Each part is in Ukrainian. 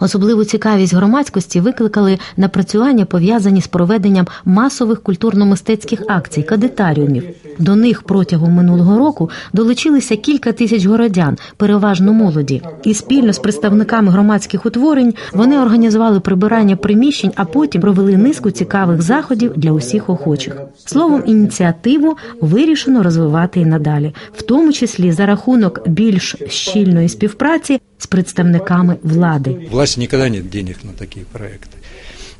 Особливу цікавість громадськості викликали напрацювання, пов'язані з проведенням масових культурно-мистецьких акцій, кадетаріумів. До них протягом минулого року долучилися кілька тисяч городян, переважно молоді. І спільно з представниками громадських утворень вони організували прибирання приміщень, а потім провели низку цікавих заходів для усіх охочих. Словом, ініціативу вирішено розвивати і надалі, в тому числі за рахунок більш щільної співпраці з представниками влади. власти никогда нет денег на такие проекты,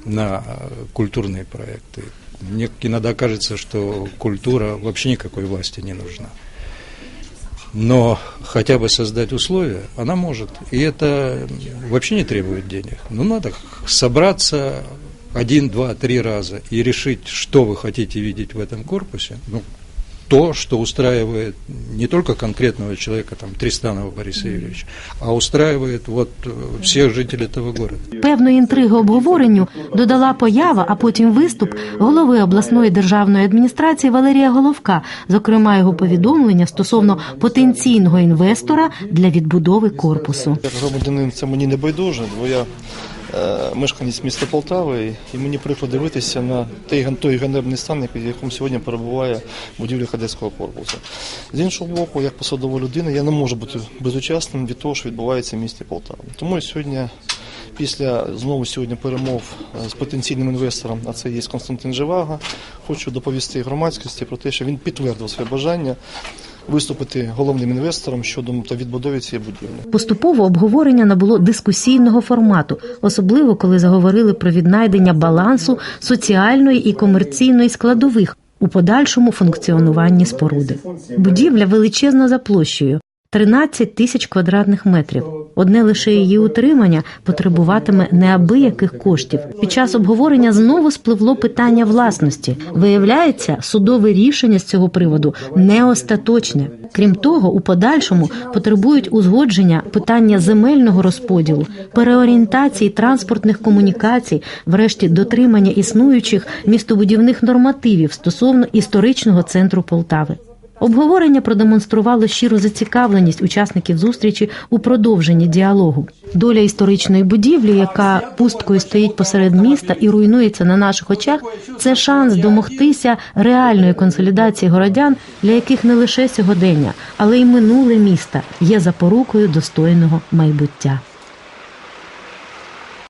на э, культурные проекты. Мне иногда кажется, что культура вообще никакой власти не нужна. Но хотя бы создать условия она может. И это вообще не требует денег. Но надо собраться один, два, три раза и решить, что вы хотите видеть в этом корпусе. Ну, то, что устраивает не только конкретного человека, там, Тристанова Бориса Юрьевича, а устраивает вот э, всех жителей этого города. Певної інтриги обговоренню додала поява, а потім виступ голови обласної державної адміністрації Валерія Головка, зокрема його повідомлення стосовно потенційного інвестора для відбудови корпусу. Як громадянин це мені не байдуже, бо я мешканець міста Полтави, і мені прикро дивитися на той, ганебний стан, в якому сьогодні перебуває будівля кадетського корпусу. З іншого боку, як посадова людина, я не можу бути безучасним від того, що відбувається в місті Полтава. Тому сьогодні, після знову сьогодні перемов е, з потенційним інвестором, а це є Константин Живага, хочу доповісти громадськості про те, що він підтвердив своє бажання виступити головним інвестором щодо та відбудови цієї будівлі. Поступово обговорення набуло дискусійного формату, особливо коли заговорили про віднайдення балансу соціальної і комерційної складових у подальшому функціонуванні споруди. Будівля величезна за площею. 13 тисяч квадратних метрів. Одне лише її утримання потребуватиме неабияких коштів. Під час обговорення знову спливло питання власності. Виявляється, судове рішення з цього приводу не остаточне. Крім того, у подальшому потребують узгодження питання земельного розподілу, переорієнтації транспортних комунікацій, врешті дотримання існуючих містобудівних нормативів стосовно історичного центру Полтави. Обговорення продемонструвало щиру зацікавленість учасників зустрічі у продовженні діалогу. Доля історичної будівлі, яка пусткою стоїть посеред міста і руйнується на наших очах, це шанс домогтися реальної консолідації городян, для яких не лише сьогодення, але й минуле міста є запорукою достойного майбуття.